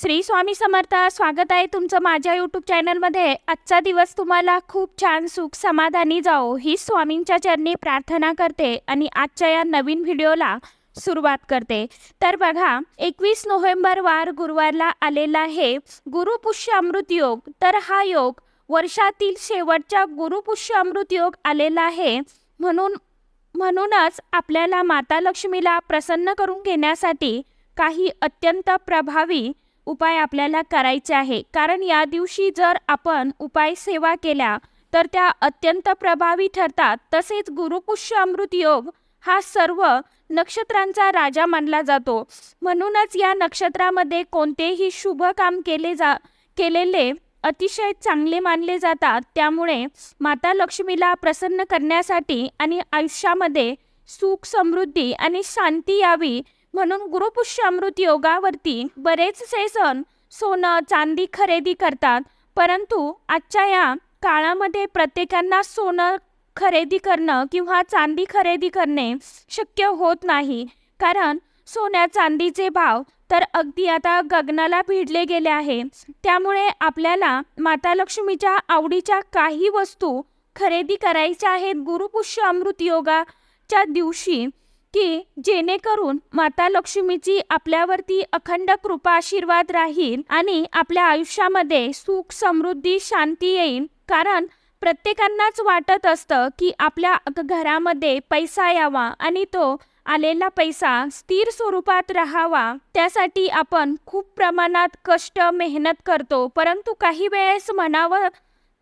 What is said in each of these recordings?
श्री स्वामी समर्थ स्वागत आहे तुमचं माझ्या यूट्यूब चॅनलमध्ये आजचा दिवस तुम्हाला खूप छान सुख समाधानी जाओ ही स्वामींच्या चरणी प्रार्थना करते आणि आजच्या या नवीन व्हिडिओला सुरुवात करते. तर बघा एकवीस नोव्हेंबर वार गुरुवारला आलेला आहे. गुरुपुष्य अमृत योग. तर हा योग वर्षातील शेवटच्या गुरुपुष्य अमृत योग आलेला आहे. म्हणून म्हणूनच आपल्याला माता लक्ष्मीला प्रसन्न करून घेण्यासाठी काही अत्यंत प्रभावी उपाय आपल्याला करायचे आहे. कारण या दिवशी जर आपण उपाय सेवा केल्या तर त्या अत्यंत प्रभावी ठरतात. तसेच गुरुपुष्य अमृत योग हा सर्व नक्षत्रांचा राजा मानला जातो. म्हणूनच या नक्षत्रामध्ये कोणतेही शुभ काम केले जा केलेले अतिशय चांगले मानले जातात. त्यामुळे माता लक्ष्मीला प्रसन्न करण्यासाठी आणि आयुष्यामध्ये सुख समृद्धी आणि शांती यावी म्हणून गुरुपुष्य अमृत योगावरती बरेचसे सण सोनं चांदी खरेदी करतात. परंतु आजच्या या काळामध्ये प्रत्येकांना सोनं खरेदी करणं किंवा चांदी खरेदी करणे शक्य होत नाही. कारण सोन्या चांदीचे भाव तर अगदी आता गगनाला भिडले गेले आहे. त्यामुळे आपल्याला माता लक्ष्मीच्या आवडीच्या काही वस्तू खरेदी करायच्या आहेत. गुरुपुष्य अमृत योगाच्या दिवशी की जेणेकरून माता लक्ष्मीची आपल्यावरती अखंड कृपा आशीर्वाद राहील आणि आपल्या आयुष्यामध्ये सुख समृद्धी शांती येईल. कारण प्रत्येकांनाच वाटत असतं की आपल्या घरामध्ये पैसा यावा आणि तो आलेला पैसा स्थिर स्वरूपात राहावा. त्यासाठी आपण खूप प्रमाणात कष्ट मेहनत करतो. परंतु काही वेळेस म्हणावं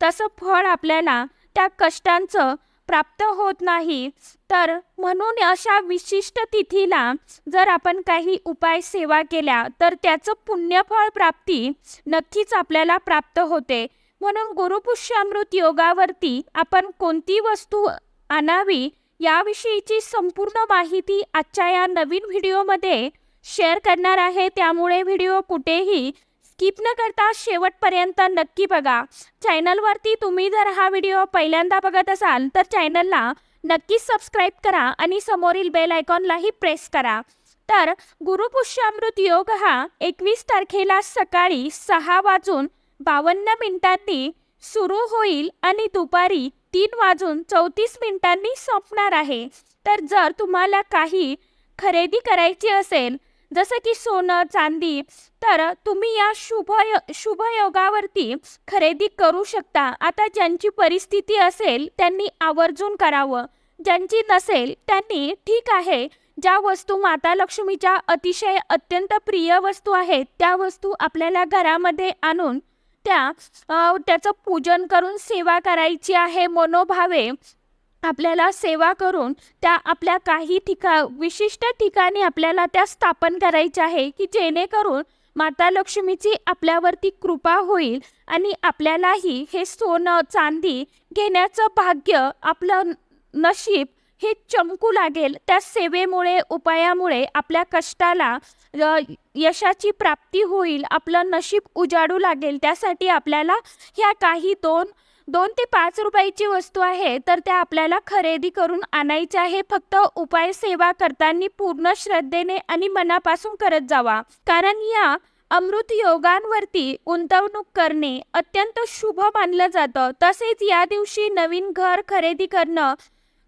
तसं फळ आपल्याला त्या कष्टांचं प्राप्त होत नाही तर म्हणून अशा विशिष्ट तिथीला जर आपण काही उपाय सेवा केल्या तर त्याचं पुण्यफळ प्राप्ती नक्कीच आपल्याला प्राप्त होते. म्हणून गुरुपुष्यामृत योगावरती आपण कोणती वस्तू आणावी याविषयीची संपूर्ण माहिती आजच्या या नवीन व्हिडिओमध्ये शेअर करणार आहे. त्यामुळे व्हिडिओ कुठेही स्किप न करता शेवटपर्यंत नक्की बघा. चॅनलवरती तुम्ही जर हा व्हिडिओ पहिल्यांदा बघत असाल तर चॅनलला नक्कीच सबस्क्राईब करा आणि समोरील बेल आयकॉनलाही प्रेस करा. तर गुरुपुष्यामृत योग हा एकवीस तारखेला सकाळी सहा वाजून बावन्न मिनिटांनी सुरू होईल आणि दुपारी तीन वाजून चौतीस मिनिटांनी संपणार आहे. तर जर तुम्हाला काही खरेदी करायची असेल जसं की सोनं चांदी तर तुम्ही या शुभ शुभ योगावरती खरेदी करू शकता. आता ज्यांची परिस्थिती असेल त्यांनी आवर्जून करावं. ज्यांची नसेल त्यांनी ठीक आहे. ज्या वस्तू माता लक्ष्मीच्या अतिशय अत्यंत प्रिय वस्तू आहेत त्या वस्तू आपल्याला घरामध्ये आणून त्या त्याचं पूजन करून सेवा करायची आहे मनोभावे आपल्याला सेवा करून त्या आपल्या काही ठिका विशिष्ट ठिकाणी आपल्याला त्या स्थापन करायच्या आहे की जेणेकरून माता लक्ष्मीची आपल्यावरती कृपा होईल आणि आपल्यालाही हे सोनं चांदी घेण्याचं भाग्य आपलं नशीब हे चमकू लागेल. त्या सेवेमुळे उपायामुळे आपल्या कष्टाला यशाची प्राप्ती होईल आपलं नशीब उजाडू लागेल. त्यासाठी आपल्याला ह्या काही दोन दोन ते पाच रुपयाची वस्तू आहे तर त्या आपल्याला खरेदी करून आणायच्या आहे. फक्त उपाय सेवा करताना पूर्ण श्रद्धेने आणि मनापासून करत जावा. कारण या अमृत योगांवरती गुंतवणूक करणे अत्यंत शुभ मानलं जातं. तसेच या दिवशी नवीन घर खरेदी करणं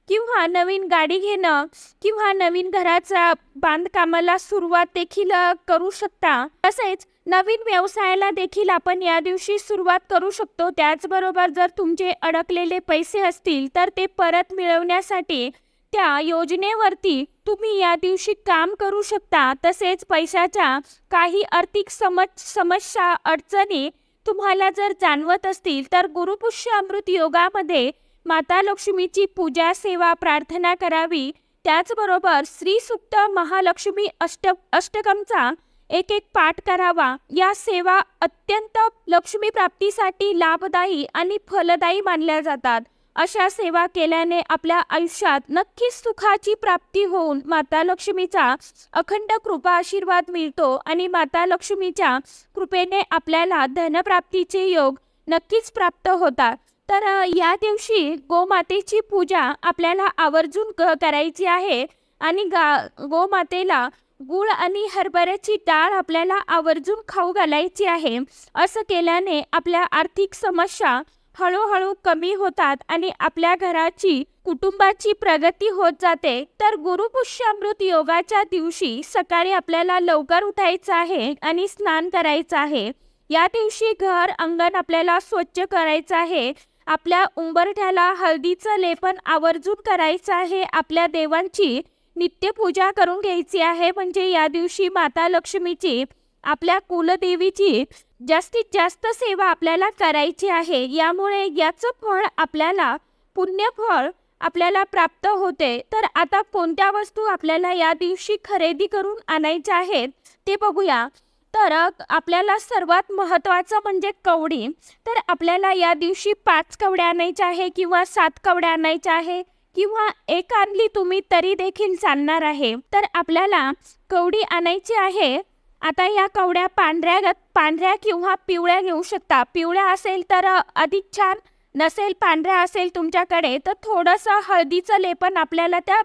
किंवा नवीन गाडी घेणं किंवा नवीन घराचा बांधकामाला सुरुवात देखील करू शकता. तसेच नवीन व्यवसायाला देखील आपण या दिवशी सुरुवात करू शकतो. त्याचबरोबर जर तुमचे अडकलेले पैसे असतील तर ते परत मिळवण्यासाठी त्या योजनेवरती तुम्ही या दिवशी काम करू शकता. तसेच पैशाच्या काही आर्थिक समज समस्या अडचणी तुम्हाला जर जाणवत असतील तर गुरुपुष्य अमृत योगामध्ये माता लक्ष्मीची पूजा सेवा प्रार्थना करावी. त्याचबरोबर श्री सुप्त महालक्ष्मी अष्ट अष्टकमचा एक एक पाठ करावा. या सेवा अत्यंत लक्ष्मी प्राप्तीसाठी लाभदायी आणि फलदायी मानल्या जातात. अशा सेवा केल्याने आपल्या आयुष्यात नक्कीच सुखाची प्राप्ती होऊन माता लक्ष्मीचा अखंड कृपा आशीर्वाद मिळतो आणि माता लक्ष्मीच्या कृपेने आपल्याला धनप्राप्तीचे योग नक्कीच प्राप्त होतात. तर या दिवशी गोमातेची पूजा आपल्याला आवर्जून करायची आहे आणि गा गोमातेला गुळ आणि हरभऱ्याची डाळ आपल्याला आवर्जून खाऊ घालायची आहे. असं केल्याने आपल्या आर्थिक समस्या हळूहळू कमी होतात आणि आपल्या घराची कुटुंबाची प्रगती होत जाते. तर गुरुपुष्यामृत योगाच्या दिवशी सकाळी आपल्याला लवकर उठायचं आहे आणि स्नान करायचं आहे. या दिवशी घर अंगण आपल्याला स्वच्छ करायचं आहे. आपल्या उंबरठ्याला हळदीचं लेपन आवर्जून करायचं आहे. आपल्या देवांची नित्यपूजा करून घ्यायची आहे. म्हणजे या दिवशी माता लक्ष्मीची आपल्या कुलदेवीची जास्तीत जास्त सेवा आपल्याला करायची आहे. यामुळे याचं फळ आपल्याला पुण्यफळ आपल्याला प्राप्त होते. तर आता कोणत्या वस्तू आपल्याला या दिवशी खरेदी करून आणायच्या आहेत ते बघूया. तर आपल्याला सर्वात महत्त्वाचं म्हणजे कवडी. तर आपल्याला या दिवशी पाच कवड्या आणायच्या आहे किंवा सात कवड्या आणायच्या आहे? किंवा एक आणली तुम्ही तरी देखील चालणार आहे. तर आपल्याला कवडी आणायची आहे. आता या कवड्या पांढऱ्या पांढऱ्या किंवा पिवळ्या घेऊ शकता. पिवळ्या असेल तर अधिक छान. नसेल पांढऱ्या असेल तुमच्याकडे तर थोडंसं हळदीचं लेपन आपल्याला त्या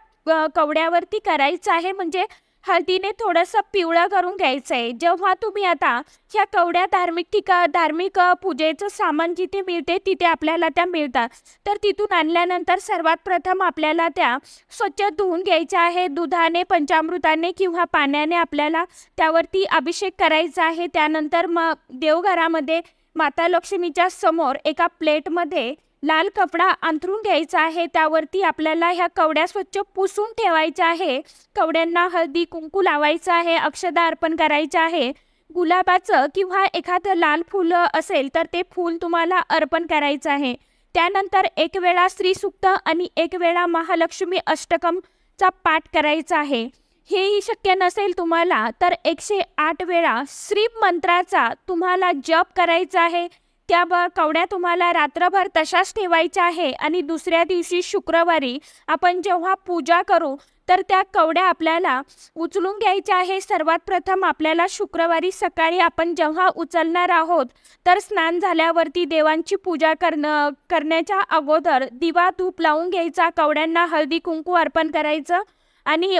कवड्यावरती करायचं आहे. म्हणजे हळदीने थोडंसं पिवळं करून घ्यायचं आहे जेव्हा तुम्ही आता ह्या कवड्या धार्मिक ठिका धार्मिक पूजेचं सामान जिथे मिळते तिथे आपल्याला त्या मिळतात. तर तिथून आणल्यानंतर सर्वात प्रथम आपल्याला त्या स्वच्छ धुवून घ्यायच्या आहे. दुधाने पंचामृताने किंवा पाण्याने आपल्याला त्यावरती अभिषेक करायचा आहे. त्यानंतर मग देवघरामध्ये माता लक्ष्मीच्या समोर एका प्लेटमध्ये लाल कपडा अंथरून घ्यायचा आहे. त्यावरती आपल्याला ह्या कवड्या स्वच्छ पुसून ठेवायच्या आहे. कवड्यांना हळदी कुंकू लावायचं आहे. अक्षदा अर्पण करायचं आहे. गुलाबाचं किंवा एखादं लाल फुलं असेल तर ते फूल तुम्हाला अर्पण करायचं आहे. त्यानंतर एक वेळा श्रीसुक्त आणि एक वेळा महालक्ष्मी अष्टकमचा पाठ करायचा आहे. हेही शक्य नसेल तुम्हाला तर एकशे आठ वेळा श्री मंत्राचा तुम्हाला जप करायचा आहे. त्या ब कवड्या तुम्हाला रात्रभर तशाच ठेवायच्या आहे आणि दुसऱ्या दिवशी शुक्रवारी आपण जेव्हा पूजा करू तर त्या कवड्या आपल्याला उचलून घ्यायच्या आहे. सर्वात प्रथम आपल्याला शुक्रवारी सकाळी आपण जेव्हा उचलणार आहोत तर स्नान झाल्यावरती देवांची पूजा करणं करण्याच्या अगोदर दिवा धूप लावून घ्यायचा कवड्यांना हळदी कुंकू अर्पण करायचं आणि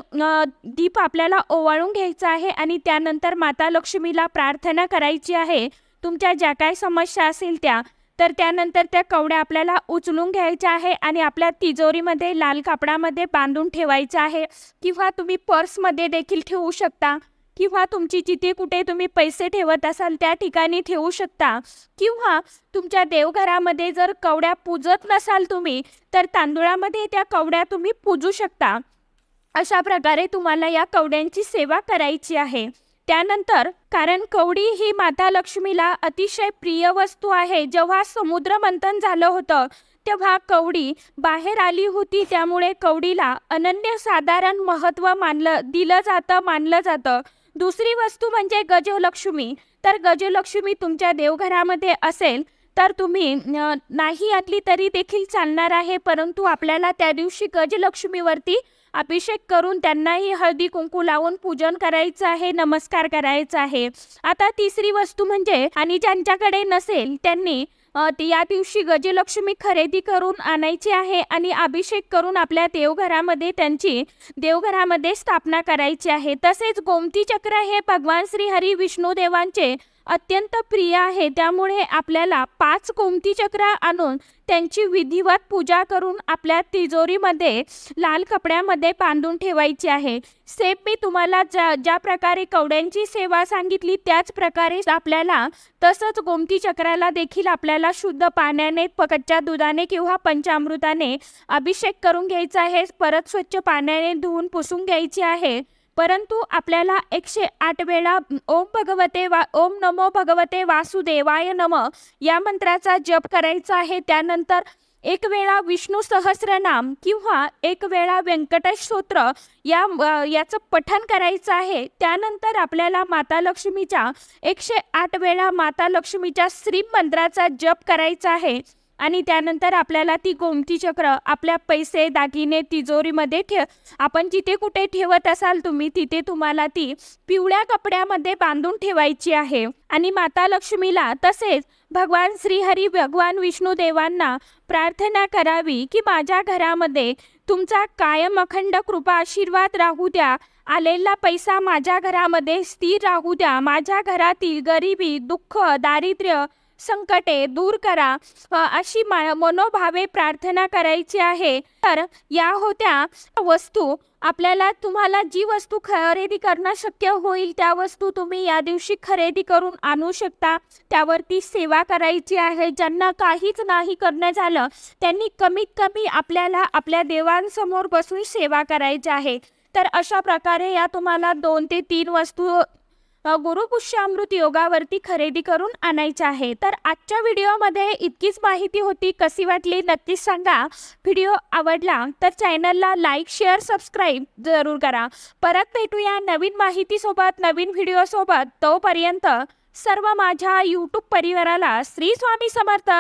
दीप आपल्याला ओवाळून घ्यायचा आहे आणि त्यानंतर माता लक्ष्मीला प्रार्थना करायची आहे. तुमच्या ज्या काय समस्या असेल त्या तर त्यानंतर त्या कवड्या आपल्याला उचलून घ्यायच्या आहे आणि आपल्या तिजोरीमध्ये लाल कापडामध्ये बांधून ठेवायचं आहे. किंवा तुम्ही पर्समध्ये देखील ठेवू शकता. किंवा तुमची जिथे कुठे तुम्ही पैसे ठेवत असाल त्या ठिकाणी ठेवू शकता. किंवा तुमच्या देवघरामध्ये जर कवड्या पूजत नसाल तुम्ही तर तांदुळामध्ये त्या कवड्या तुम्ही पूजू शकता. अशा प्रकारे तुम्हाला या कवड्यांची सेवा करायची आहे. त्यानंतर कारण कवडी ही माता लक्ष्मीला अतिशय प्रिय वस्तू आहे जेव्हा समुद्र मंथन झालं होतं तेव्हा कवडी बाहेर आली होती त्यामुळे कवडीला अनन्य साधारण महत्त्व मानलं दिलं जातं मानलं जातं. दुसरी वस्तू म्हणजे गजलक्ष्मी. तर गजलक्ष्मी तुमच्या देवघरामध्ये असेल तर तुम्ही नाही आणली तरी देखील चालणार आहे परंतु आपल्याला त्या दिवशी गजलक्ष्मीवरती अभिषेक करून त्यांनाही हळदी कुंकू लावून पूजन करायचं आहे नमस्कार करायचा आहे. आता तिसरी वस्तू म्हणजे आणि ज्यांच्याकडे नसेल त्यांनी ती या दिवशी गजलक्ष्मी खरेदी करून आणायची आहे आणि अभिषेक करून आपल्या देवघरामध्ये त्यांची देवघरामध्ये स्थापना करायची आहे. तसेच गोमती चक्र हे भगवान श्री हरी विष्णू देवांचे अत्यंत प्रिय आहे. त्यामुळे आपल्याला पाच गोमती चक्र आणून त्यांची विधिवत पूजा करून आपल्या तिजोरीमध्ये लाल कपड्यामध्ये बांधून ठेवायची आहे. सेप मी तुम्हाला ज्या ज्या प्रकारे कवड्यांची सेवा सांगितली त्याच प्रकारे आपल्याला तसंच गोमती चक्राला देखील आपल्याला शुद्ध पाण्याने कच्च्या दुधाने किंवा पंचामृताने अभिषेक करून घ्यायचा आहे. परत स्वच्छ पाण्याने धुवून पुसून घ्यायची आहे. परंतु आपल्याला एकशे आठ वेळा ओम भगवते वा ओम नमो भगवते वासुदेवाय नम या मंत्राचा जप करायचा आहे. त्यानंतर एक वेळा विष्णू सहस्रनाम किंवा एक वेळा व्यंकटेश स्तोत्र या याचं पठण करायचं आहे. त्यानंतर आपल्याला माता लक्ष्मीच्या एकशे आठ वेळा माता लक्ष्मीच्या श्री मंत्राचा जप करायचा आहे. आणि त्यानंतर आपल्याला ती गोमती चक्र आपल्या पैसे दागिने तिजोरीमध्ये ठेव आपण जिथे कुठे ठेवत असाल तुम्ही तिथे तुम्हाला ती पिवळ्या कपड्यामध्ये बांधून ठेवायची आहे. आणि माता लक्ष्मीला तसेच भगवान श्रीहरी भगवान विष्णू देवांना प्रार्थना करावी की माझ्या घरामध्ये तुमचा कायम अखंड कृपा आशीर्वाद राहू द्या. आलेला पैसा माझ्या घरामध्ये स्थिर राहू द्या. माझ्या घरातील गरिबी दुःख दारिद्र्य संकटे दूर करा. अशी मनोभावे प्रार्थना करायची आहे. तर या होत्या वस्तू. आपल्याला तुम्हाला जी वस्तू खरेदी करणं शक्य होईल त्या वस्तू तुम्ही या दिवशी खरेदी करून आणू शकता. त्यावरती सेवा करायची आहे. ज्यांना काहीच नाही करणं झालं त्यांनी कमीत कमी आपल्याला आपल्या देवांसमोर बसून सेवा करायची आहे. तर अशा प्रकारे या तुम्हाला दोन ते तीन वस्तू गुरुपुष्यामृत योगावरती खरेदी करून आणायच्या आहे. तर आजच्या व्हिडिओमध्ये इतकीच माहिती होती. कशी वाटली नक्कीच सांगा. व्हिडिओ आवडला तर चॅनलला लाईक शेअर सबस्क्राईब जरूर करा. परत भेटूया नवीन माहितीसोबत नवीन व्हिडिओसोबत. तोपर्यंत सर्व माझ्या यूट्यूब परिवाराला श्री स्वामी समर्थ.